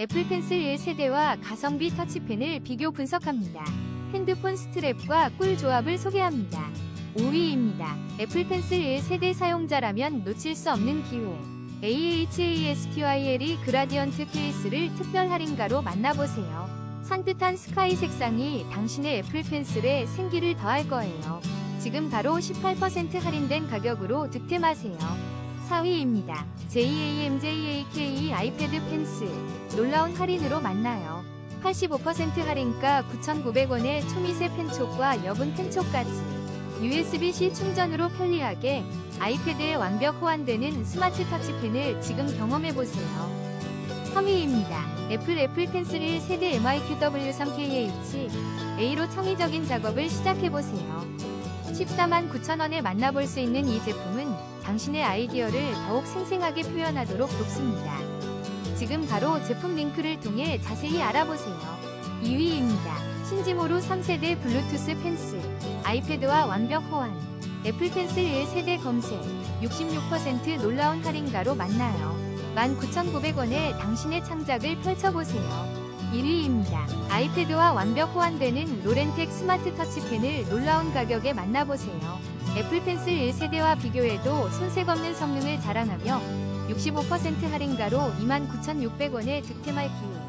애플 펜슬 1세대와 가성비 터치펜을 비교 분석합니다. 핸드폰 스트랩과 꿀 조합을 소개합니다. 5위입니다. 애플 펜슬 1세대 사용자라면 놓칠 수 없는 기회. AHASTYLE 그라디언트 케이스를 특별 할인가로 만나보세요. 산뜻한 스카이 색상이 당신의 애플 펜슬에 생기를 더할 거예요. 지금 바로 18% 할인된 가격으로 득템하세요. 4위입니다. JAMJAKE 아이패드 펜슬. 놀라운 할인으로 만나요. 85% 할인가 9,900원에 초미세 펜촉과 여분 펜촉까지. USB-C 충전으로 편리하게 아이패드에 완벽 호환되는 스마트 터치펜을 지금 경험해보세요. 3위입니다. 애플 애플 펜슬 1 세대 MIQW3KH A로 창의적인 작업을 시작해보세요. 14만 9천원에 만나볼 수 있는 이 제품은 당신의 아이디어를 더욱 생생하게 표현하도록 돕습니다. 지금 바로 제품 링크를 통해 자세히 알아보세요. 2위입니다. 신지모루 3세대 블루투스 펜슬 아이패드와 완벽 호환 애플 펜슬 1세대 검색 66% 놀라운 할인가로 만나요. 19,900원에 당신의 창작을 펼쳐보세요. 1위입니다. 아이패드와 완벽 호환되는 로렌텍 스마트 터치펜을 놀라운 가격에 만나보세요. 애플펜슬 1세대와 비교해도 손색없는 성능을 자랑하며 65% 할인가로 29,600원에 득템할 기회.